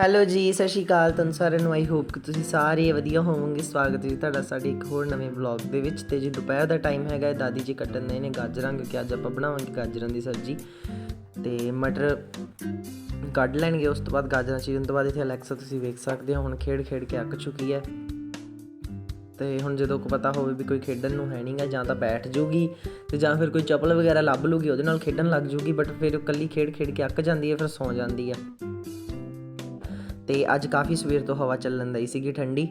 Hello ਜੀ, ਸਤਿ ਸ਼੍ਰੀ ਅਕਾਲ ਤੁਹਾਨੂੰ ਸਾਰਿਆਂ ਨੂੰ। ਆਈ ਹੋਪ ਕਿ ਤੁਸੀਂ ਸਾਰੇ ਵਧੀਆ ਹੋਵੋਗੇ। ਸਵਾਗਤ ਹੈ ਜੀ ਤੁਹਾਡਾ ਸਾਡੇ ਇੱਕ ਹੋਰ ਨਵੇਂ ਵਲੌਗ ਦੇ ਵਿੱਚ। ਤੇ ਜੀ, ਦੁਪਹਿਰ ਦਾ ਟਾਈਮ ਹੈਗਾ ਦਾਦੀ ਜੀ ਕੱਟਣ ਦੇ ਨੇ ਗਾਜਰਾਂ, ਕਿਉਂਕਿ ਅੱਜ ਆਪਾਂ ਬਣਾਵਾਂਗੇ ਗਾਜਰਾਂ ਦੀ ਸਬਜ਼ੀ। ਤੇ ਮਟਰ ਕੱਢ ਲੈਣਗੇ, ਉਸ ਤੋਂ ਬਾਅਦ ਗਾਜਰਾਂ ਚੀਰਨ ਤੋਂ ਬਾਅਦ ਇੱਥੇ ਅਲੈਕਸਾ ਤੁਸੀਂ ਵੇਖ ਸਕਦੇ ਹੋ। ਹੁਣ ਖੇਡ ਖੇਡ ਕੇ ਅੱਕ ਚੁੱਕੀ ਹੈ। ਤੇ ਹੁਣ ਜਦੋਂ ਕੋ ਪਤਾ ਹੋਵੇ ਵੀ ਕੋਈ ਖੇਡਣ ਨੂੰ ਹੈ ਨਹੀਂਗਾ ਜਾਂ ਤਾਂ ਬੈਠ ਜੂਗੀ ਤੇ ਜਾਂ ਫਿਰ ਕੋਈ ਚੱਪਲ ਵਗੈਰਾ ਲੱਭ ਲੂਗੀ, ਉਹਦੇ ਨਾਲ ਖੇਡਣ ਲੱਗ ਜੂਗੀ ਬਟ ਫਿਰ ਉਹ ਇਕੱਲੀ ਖੇਡ ਖੇਡ ਕੇ ਅੱਕ ਜਾਂਦੀ ਹੈ, ਫਿਰ ਸੌਂ ਜਾਂਦੀ ਹੈ। ਤੇ ਅੱਜ ਕਾਫੀ ਸਵੇਰ ਤੋਂ ਹਵਾ ਚੱਲਣ ਦਈ ਸੀਗੀ ਠੰਡੀ।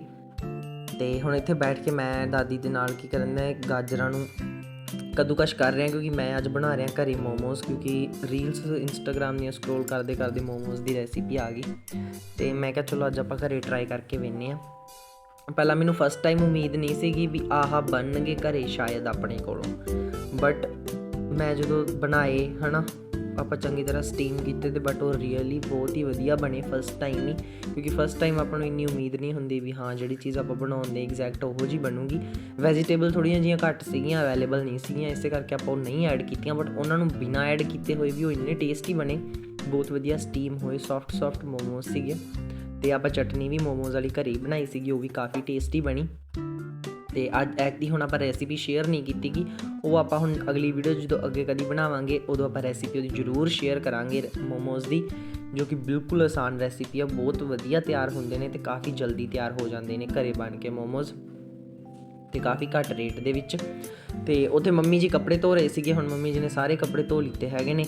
ਤੇ ਹੁਣ ਇੱਥੇ ਬੈਠ ਕੇ ਮੈਂ ਦਾਦੀ ਦੇ ਨਾਲ ਕੀ ਕਰਨ ਦਾ ਗਾਜਰਾਂ ਨੂੰ ਕੱਦੂਕਸ਼ ਕਰ ਰਿਹਾ, ਕਿਉਂਕਿ ਮੈਂ ਅੱਜ ਬਣਾ ਰਿਹਾ ਘਰੇ ਮੋਮੋਸ, ਕਿਉਂਕਿ ਰੀਲਸ ਇੰਸਟਾਗ੍ਰam ਦੀਆਂ ਸਕਰੋਲ ਕਰਦੇ ਕਰਦੇ ਮੋਮੋਸ ਦੀ ਰੈਸਿਪੀ ਆ ਗਈ। ਤੇ ਮੈਂ ਕਿਹਾ ਚਲੋ ਅੱਜ ਆਪਾਂ ਘਰੇ ਟਰਾਈ ਕਰਕੇ ਵੇਖਨੇ ਆ ਪਹਿਲਾਂ ਮੈਨੂੰ ਫਸਟ ਟਾਈਮ ਉਮੀਦ ਨਹੀਂ ਸੀਗੀ ਵੀ ਆਹ ਬਣਨਗੇ ਘਰੇ ਸ਼ਾਇਦ ਆਪਣੇ ਕੋਲੋਂ। ਬਟ ਮੈਂ ਜਦੋਂ ਬਣਾਏ, ਹਨਾ, ਆਪਾਂ ਚੰਗੀ ਤਰ੍ਹਾਂ ਸਟੀਮ ਕੀਤੇ ਤੇ ਬਟ ਉਹ ਰੀਅਲੀ ਬਹੁਤ ਹੀ ਵਧੀਆ ਬਣੇ ਫਸਟ ਟਾਈਮ ਹੀ। ਕਿਉਂਕਿ ਫਸਟ ਟਾਈਮ ਆਪਾਂ ਨੂੰ ਇੰਨੀ ਉਮੀਦ ਨਹੀਂ ਹੁੰਦੀ ਵੀ ਹਾਂ, ਜਿਹੜੀ ਚੀਜ਼ ਆਪਾਂ ਬਣਾਉਂਦੇ ਐਗਜ਼ੈਕਟ ਉਹੋ ਜੀ ਬਣੂਗੀ। ਵੈਜੀਟੇਬਲ ਥੋੜੀਆਂ ਜੀਆਂ ਘੱਟ ਸੀਗੀਆਂ ਅਵੇਲੇਬਲ ਨਹੀਂ ਸੀਗੀਆਂ, ਇਸੇ ਕਰਕੇ ਆਪਾਂ ਉਹ ਨਹੀਂ ਐਡ ਕੀਤੀਆਂ ਬਟ ਉਹਨਾਂ ਨੂੰ ਬਿਨਾ ਐਡ ਕੀਤੇ ਹੋਏ ਵੀ ਉਹ ਇੰਨੇ ਟੇਸਟੀ ਬਣੇ। ਬਹੁਤ ਵਧੀਆ ਸਟੀਮ ਹੋਏ ਸੌਫਟ ਸੌਫਟ ਮੋਮੋਸ ਸੀਗੇ। ਤੇ ਆਪਾਂ ਚਟਨੀ ਵੀ ਮੋਮੋਜ਼ ਵਾਲੀ ਘਰੇ ਹੀ ਬਣਾਈ ਸੀਗੀ, ਉਹ ਵੀ ਕਾਫੀ ਟੇਸਟੀ ਬਣੀ। ਤੇ ਅੱਜ ਐਕ ਦੀ ਹੁਣ ਆਪਾਂ ਰੈਸਿਪੀ ਸ਼ੇਅਰ ਨਹੀਂ ਕੀਤੀ ਗੀ, ਉਹ ਆਪਾਂ ਹੁਣ ਅਗਲੀ ਵੀਡੀਓ ਜਦੋਂ ਅੱਗੇ ਕਦੀ ਬਣਾਵਾਂਗੇ, ਉਦੋਂ ਆਪਾਂ ਰੈਸਿਪੀ ਉਹਦੀ ਜ਼ਰੂਰ ਸ਼ੇਅਰ ਕਰਾਂਗੇ ਮੋਮੋਜ਼ ਦੀ, ਜੋ ਕਿ ਬਿਲਕੁਲ ਆਸਾਨ ਰੈਸਿਪੀ ਆ, ਬਹੁਤ ਵਧੀਆ ਤਿਆਰ ਹੁੰਦੇ ਨੇ ਤੇ ਕਾਫੀ ਜਲਦੀ ਤਿਆਰ ਹੋ ਜਾਂਦੇ ਨੇ ਘਰੇ ਬਣ ਕੇ ਮੋਮੋਜ਼, ਤੇ ਕਾਫੀ ਘੱਟ ਰੇਟ ਦੇ ਵਿੱਚ। ਤੇ ਉੱਥੇ ਮੰਮੀ ਜੀ ਕੱਪੜੇ ਧੋ ਰਹੇ ਸੀਗੇ, ਹੁਣ ਮੰਮੀ ਜੀ ਨੇ ਸਾਰੇ ਕੱਪੜੇ ਧੋ ਲਿੱਤੇ ਹੈਗੇ ਨੇ।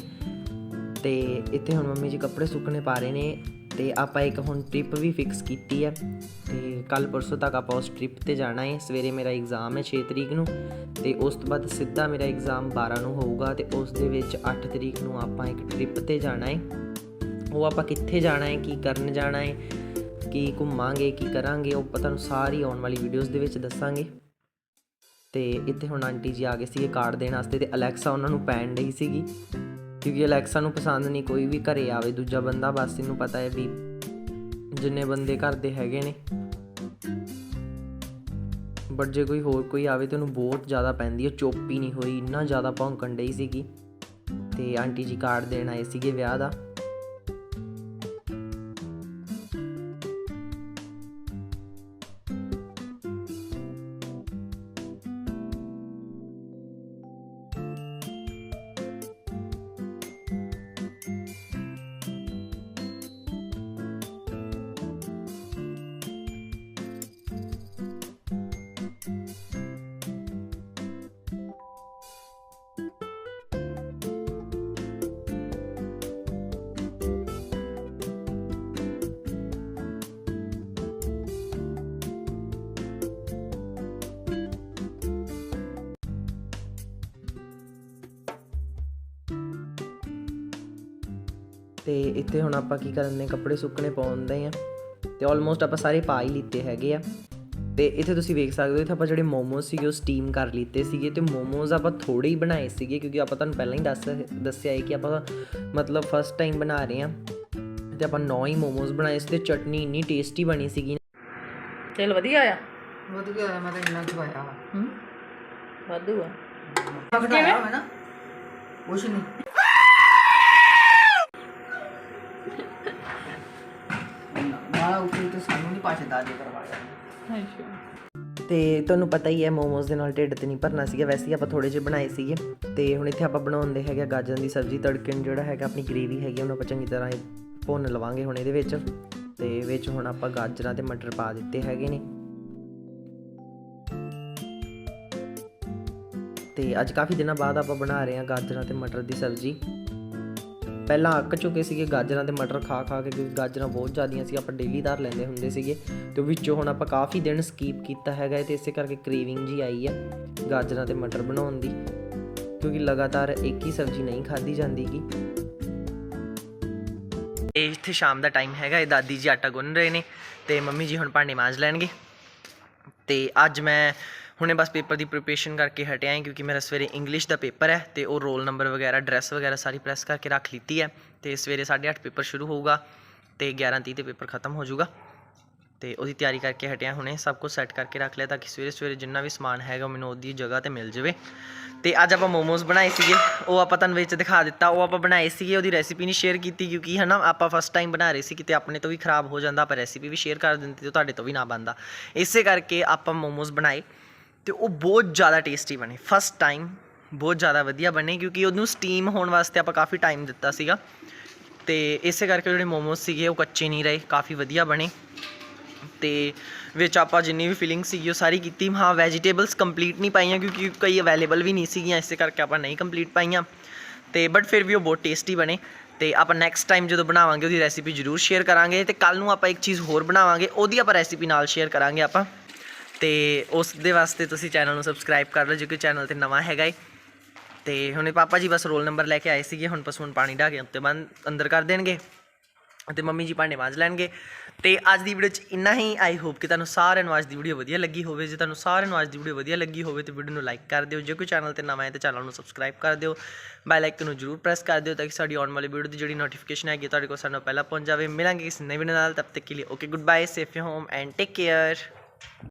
ਤੇ ਇੱਥੇ ਹੁਣ ਮੰਮੀ ਜੀ ਕੱਪੜੇ ਸੁੱਕਣੇ ਪਾ ਰਹੇ ਨੇ ਤੇ ਆਪਾਂ ਇੱਕ ਹੁਣ ਟ੍ਰਿਪ ਵੀ ਫਿਕਸ ਕੀਤੀ ਹੈ ਤੇ ਕੱਲ ਪਰਸੋਂ ਤੱਕ ਆਪਾਂ ਉਸ ਟ੍ਰਿਪ ਤੇ ਜਾਣਾ ਹੈ ਸਵੇਰੇ ਮੇਰਾ ਐਗਜ਼ਾਮ ਹੈ 6 ਤਰੀਕ ਨੂੰ। ਤੇ ਉਸ ਤੋਂ ਬਾਅਦ ਸਿੱਧਾ ਮੇਰਾ ਐਗਜ਼ਾਮ 12 ਨੂੰ ਹੋਊਗਾ। ਤੇ ਉਸ ਦੇ ਵਿੱਚ 8 ਤਰੀਕ ਨੂੰ ਆਪਾਂ ਇੱਕ ਟ੍ਰਿਪ ਤੇ ਜਾਣਾ ਹੈ ਉਹ ਆਪਾਂ ਕਿੱਥੇ ਜਾਣਾ ਹੈ ਕੀ ਕਰਨ ਜਾਣਾ ਹੈ ਕੀ ਘੁੰਮਾਂਗੇ? ਕੀ ਕਰਾਂਗੇ? ਉਹ ਪਤਾ ਨੂੰ ਸਾਰੀ ਆਉਣ ਵਾਲੀ ਵੀਡੀਓਜ਼ ਦੇ ਵਿੱਚ ਦੱਸਾਂਗੇ। ਤੇ ਇੱਥੇ ਹੁਣ ਆਂਟੀ ਜੀ ਆ ਗਏ ਸੀਗੇ ਕਾਰਡ ਦੇਣ ਵਾਸਤੇ ਤੇ ਅਲੈਕਸਾ ਉਹਨਾਂ ਨੂੰ ਪੈਣ ਡਈ ਸੀਗੀ। ਕਿਉਂਕਿ ਅਲੈਕਸਾ ਨੂੰ ਪਸੰਦ ਨਹੀਂ ਕੋਈ ਵੀ ਘਰੇ ਆਵੇ, ਦੂਜਾ ਬੰਦਾ ਬਸ ਇਹਨੂੰ ਪਤਾ ਹੈ ਵੀ ਜਿੰਨੇ ਬੰਦੇ ਘਰ ਦੇ ਹੈਗੇ ਨੇ। ਬਟ ਜੇ ਕੋਈ ਹੋਰ ਕੋਈ ਆਵੇ ਤੇ ਉਹਨੂੰ ਬਹੁਤ ਜ਼ਿਆਦਾ ਪੈਂਦੀ ਹੈ, ਚੁੱਪ ਹੀ ਨਹੀਂ ਹੋਈ, ਇੰਨਾ ਜ਼ਿਆਦਾ ਭੌਂਕਣ ਡਈ ਸੀਗੀ। ਤੇ ਆਂਟੀ ਜੀ ਕਾਰਡ ਦੇਣ ਆਏ ਸੀਗੇ ਵਿਆਹ ਦਾ। ਤੇ ਇੱਥੇ ਹੁਣ ਆਪਾਂ ਕੀ ਕਰਨ ਨੇ ਕੱਪੜੇ ਸੁੱਕਣੇ ਪਾਉਂਦੇ ਆ ਤੇ ਆਲਮੋਸਟ ਆਪਾਂ ਸਾਰੇ ਪਾ ਹੀ ਲਿੱਤੇ ਹੈਗੇ ਆ। ਤੇ ਇੱਥੇ ਤੁਸੀਂ ਵੇਖ ਸਕਦੇ ਹੋ ਇੱਥੇ ਆਪਾਂ ਜਿਹੜੇ ਮੋਮੋਸ ਸੀਗੇ ਉਹ ਸਟੀਮ ਕਰ ਲਿੱਤੇ ਸੀਗੇ ਤੇ ਮੋਮੋਸ ਆਪਾਂ ਥੋੜੇ ਹੀ ਬਣਾਏ ਸੀਗੇ ਕਿਉਂਕਿ ਆਪਾਂ ਤੁਹਾਨੂੰ ਪਹਿਲਾਂ ਹੀ ਦੱਸ ਦੱਸਿਆ ਹੈ ਕਿ ਆਪਾਂ ਮਤਲਬ ਫਸਟ ਟਾਈਮ ਬਣਾ ਰਹੇ ਆ ਤੇ ਆਪਾਂ 9 ਹੀ ਮੋਮੋਸ ਬਣਾਏ ਸੀ ਤੇ ਚਟਨੀ ਇੰਨੀ ਟੇਸਟੀ ਬਣੀ ਸੀਗੀ। ਤੇਲ ਵਧੀਆ ਆ ਵਧੀਆ ਹੋਇਆ ਮੈਂ ਤਾਂ ਇੰਨਾ ਖਵਾਇਆ। ਹੂੰ। ਵਾਧੂ ਆ। ਕੁਛ ਨਹੀਂ ਮਾਲਾ ਸਾਨੂੰ ਨਹੀਂ ਪਾਛੇ ਦਾਦੇ ਕਰਵਾਇਆ ਤੇ ਤੁਹਾਨੂੰ ਪਤਾ ਹੀ ਹੈ ਮੋਮੋਸ ਦੇ ਨਾਲ ਢਿੱਡ ਤੇ ਨਹੀਂ ਭਰਨਾ ਸੀਗਾ। ਵੈਸੇ ਹੀ ਆਪਾਂ ਥੋੜੇ ਜਿਹੇ ਬਣਾਏ ਸੀਗੇ। ਤੇ ਹੁਣ ਇੱਥੇ ਆਪਾਂ ਬਣਾਉਂਦੇ ਹੈਗੇ ਆ ਗਾਜਰਾਂ ਦੀ ਸਬਜ਼ੀ ਤੜਕੇ ਨੂੰ ਜਿਹੜਾ ਹੈਗਾ ਆਪਣੀ ਗ੍ਰੇਵੀ ਹੈਗੀ ਉਹਨੂੰ ਆਪਾਂ ਚੰਗੀ ਤਰ੍ਹਾਂ ਭੁੰਨ ਲਵਾਂਗੇ ਹੁਣ ਇਹਦੇ ਵਿੱਚ। ਤੇ ਵਿੱਚ ਹੁਣ ਆਪਾਂ ਗਾਜਰਾਂ ਤੇ ਮਟਰ ਪਾ ਦਿੱਤੇ ਹੈਗੇ ਨੇ। ਤੇ ਅੱਜ ਕਾਫੀ ਦਿਨਾਂ ਬਾਅਦ ਆਪਾਂ ਬਣਾ ਰਹੇ ਹਾਂ ਗਾਜਰਾਂ ਤੇ ਮਟਰ ਦੀ ਸਬਜ਼ੀ। ਪਹਿਲਾਂ ਅੱਕ ਚੁੱਕੇ ਸੀਗੇ ਗਾਜਰਾਂ ਤੇ ਮਟਰ ਖਾ ਖਾ ਕੇ, ਕਿਉਂਕਿ ਗਾਜਰਾਂ ਬਹੁਤ ਜ਼ਿਆਦੀਆਂ ਸੀ, ਆਪਾਂ ਡੇਲੀ ਦਾਰ ਲੈਂਦੇ ਹੁੰਦੇ ਸੀਗੇ। ਤੇ ਵਿੱਚੋਂ ਹੁਣ ਆਪਾਂ ਕਾਫੀ ਦਿਨ ਸਕੀਪ ਕੀਤਾ ਹੈਗਾ ਤੇ ਇਸੇ ਕਰਕੇ ਕ੍ਰੇਵਿੰਗ ਜੀ ਆਈ ਹੈ ਗਾਜਰਾਂ ਤੇ ਮਟਰ ਬਣਾਉਣ ਦੀ, ਕਿਉਂਕਿ ਲਗਾਤਾਰ ਇੱਕ ਹੀ ਸਬਜ਼ੀ ਨਹੀਂ ਖਾਧੀ ਜਾਂਦੀ ਜਾਂਦੀਗੀ। ਇਹ ਇੱਥੇ ਸ਼ਾਮ ਦਾ ਟਾਈਮ ਹੈਗਾ, ਇਹ ਦਾਦੀ ਜੀ ਆਟਾ ਗੁੰਨ ਰਹੇ ਨੇ ਤੇ ਮੰਮੀ ਜੀ ਹੁਣ ਭਾਂਡੇ ਮਾਂਜ ਲੈਣਗੇ। ਤੇ ਅੱਜ ਮੈਂ ਹੁਣੇ ਬਸ ਪੇਪਰ ਦੀ ਪ੍ਰੀਪਰੇਸ਼ਨ ਕਰਕੇ ਹਟਿਆ ਹਾਂ ਕਿਉਂਕਿ ਮੇਰਾ ਸਵੇਰੇ ਇੰਗਲਿਸ਼ ਦਾ ਪੇਪਰ ਹੈ ਤੇ ਉਹ ਰੋਲ ਨੰਬਰ ਵਗੈਰਾ ਐਡਰੈਸ ਵਗੈਰਾ ਸਾਰੀ ਪ੍ਰੈਸ ਕਰਕੇ ਰੱਖ ਲਿੱਤੀ ਹੈ ਤੇ ਸਵੇਰੇ 8:30 ਪੇਪਰ ਸ਼ੁਰੂ ਹੋਊਗਾ ਤੇ 11:30 ਤੇ ਪੇਪਰ ਖਤਮ ਹੋ ਜਾਊਗਾ ਤੇ ਉਹਦੀ ਤਿਆਰੀ ਕਰਕੇ ਹਟਿਆ ਹੁਣੇ, ਸਭ ਕੁਝ ਸੈੱਟ ਕਰਕੇ ਰੱਖ ਲਿਆ ਤਾਂ ਕਿ ਸਵੇਰੇ ਸਵੇਰੇ ਜਿੰਨਾ ਵੀ ਸਮਾਨ ਹੈਗਾ ਉਹ ਮੈਨੂੰ ਉਹਦੀ ਜਗ੍ਹਾ ਤੇ ਮਿਲ ਜਾਵੇ। ਤੇ ਅੱਜ ਆਪਾਂ ਮੋਮੋਸ ਬਣਾਏ ਸੀਗੇ, ਉਹ ਆਪਾਂ ਤੁਹਾਨੂੰ ਵਿੱਚ ਦਿਖਾ ਦਿੱਤਾ, ਉਹ ਆਪਾਂ ਬਣਾਏ ਸੀਗੇ, ਉਹਦੀ ਰੈਸਿਪੀ ਨਹੀਂ ਸ਼ੇਅਰ ਕੀਤੀ ਕਿਉਂਕਿ ਹਨਾ ਆਪਾਂ ਫਸਟ ਟਾਈਮ ਬਣਾ ਰਹੇ ਸੀ ਕਿਤੇ ਆਪਣੇ ਤੋਂ ਵੀ ਖਰਾਬ ਹੋ ਜਾਂਦਾ, ਆਪਾਂ ਰੈਸਿਪੀ ਵੀ ਸ਼ੇਅਰ ਕਰ ਦਿੰਦੇ ਤੇ ਤੁਹਾਡੇ ਤੋਂ ਵੀ ਨਾ ਬਣਦਾ। ਇਸੇ ਕਰਕੇ ਆਪਾਂ ਮੋਮੋਸ ਬਣਾਏ। ਤੇ ਉਹ ਬਹੁਤ ਜ਼ਿਆਦਾ ਟੇਸਟੀ ਬਣੇ। ਫਸਟ ਟਾਈਮ ਬਹੁਤ ਜ਼ਿਆਦਾ ਵਧੀਆ ਬਣੇ ਕਿਉਂਕਿ ਉਹਨੂੰ ਸਟੀਮ ਹੋਣ ਵਾਸਤੇ ਆਪਾਂ ਕਾਫੀ ਟਾਈਮ ਦਿੱਤਾ ਸੀਗਾ। ਤੇ ਇਸੇ ਕਰਕੇ ਜਿਹੜੇ ਮੋਮੋਸ ਸੀਗੇ, ਉਹ ਕੱਚੇ ਨਹੀਂ ਰਹੇ, ਕਾਫੀ ਵਧੀਆ ਬਣੇ। ਤੇ ਵਿੱਚ ਆਪਾਂ ਜਿੰਨੀ ਵੀ ਫਿਲਿੰਗ ਸੀਗੀ, ਉਹ ਸਾਰੀ ਕੀਤੀ। ਹਾਂ ਵੈਜੀਟੇਬਲਸ ਕੰਪਲੀਟ ਨਹੀਂ ਪਾਈਆਂ ਕਿਉਂਕਿ ਕਈ ਅਵੇਲੇਬਲ ਵੀ ਨਹੀਂ ਸੀਗੀਆਂ, ਇਸੇ ਕਰਕੇ ਆਪਾਂ ਨਹੀਂ ਕੰਪਲੀਟ ਪਾਈਆਂ। ਤੇ ਬਟ ਫਿਰ ਵੀ ਉਹ ਬਹੁਤ ਟੇਸਟੀ ਬਣੇ। ਤੇ ਆਪਾਂ ਨੈਕਸਟ ਟਾਈਮ ਜਦੋਂ ਬਣਾਵਾਂਗੇ, ਉਹਦੀ ਰੈਸਿਪੀ ਜ਼ਰੂਰ ਸ਼ੇਅਰ ਕਰਾਂਗੇ। ਤੇ ਕੱਲ ਨੂੰ ਆਪਾਂ ਇੱਕ ਚੀਜ਼ ਹੋਰ ਬਣਾਵਾਂਗੇ, ਉਹਦੀ ਆਪਾਂ ਰੈਸਿਪੀ ਨਾਲ ਸ਼ੇਅਰ ਕਰਾਂਗੇ ਆਪਾਂ। ਤੇ ਉਸ ਦੇ ਵਾਸਤੇ ਤੁਸੀਂ ਚੈਨਲ ਨੂੰ ਸਬਸਕ੍ਰਾਈਬ ਕਰ ਲਓ, ਜੇ ਕੋਈ ਚੈਨਲ ਤੇ ਨਵਾਂ ਹੈਗਾ ਏ। ਤੇ ਹੁਣੇ ਪਾਪਾ ਜੀ ਬਸ ਰੋਲ ਨੰਬਰ ਲੈ ਕੇ ਆਏ ਸੀਗੇ, ਹੁਣ ਬਸ ਹੁਣ ਪਾਣੀ ਢਾ ਕੇ ਉੱਤੇ ਬੰਦ ਅੰਦਰ ਕਰ ਦੇਣਗੇ ਤੇ ਮੰਮੀ ਜੀ ਭਾਂਡੇ ਮਾਂਜ ਲੈਣਗੇ। ਤੇ ਅੱਜ ਦੀ ਵੀਡੀਓ 'ਚ ਇੰਨਾ ਹੀ ਆਈ ਹੋਪ ਕਿ ਤੁਹਾਨੂੰ ਸਾਰਿਆਂ ਨੂੰ ਅੱਜ ਦੀ ਵੀਡੀਓ ਵਧੀਆ ਲੱਗੀ ਹੋਵੇ। ਜੇ ਤੁਹਾਨੂੰ ਸਾਰਿਆਂ ਨੂੰ ਅੱਜ ਦੀ ਵੀਡੀਓ ਵਧੀਆ ਲੱਗੀ ਹੋਵੇ ਤੇ ਵੀਡੀਓ ਨੂੰ ਲਾਈਕ ਕਰ ਦਿਓ। ਜੇ ਕੋਈ ਚੈਨਲ ਤੇ ਨਵਾਂ ਹੈ ਤੇ ਚੈਨਲ ਨੂੰ ਸਬਸਕ੍ਰਾਈਬ ਕਰ ਦਿਓ। ਬੈਲ ਆਈਕਨ ਨੂੰ ਜਰੂਰ ਪ੍ਰੈਸ ਕਰ ਦਿਓ ਤਾਂ ਕਿ ਸਾਡੀ ਆਉਣ ਵਾਲੀ ਵੀਡੀਓ ਦੀ ਜਿਹੜੀ ਨੋਟੀਫਿਕੇਸ਼ਨ ਹੈਗੀ ਤੁਹਾਡੇ ਕੋਲ ਸਾਨੂੰ ਪਹਿਲਾਂ ਪਹੁੰਚ ਜਾਵੇ। ਮਿਲਾਂਗੇ ਕਿਸੇ ਨਵੀਂ ਵੀਡੀਓ ਨਾਲ, ਤਬ ਤੱਕ ਕੇ ਲਈ okay good bye safe home and take care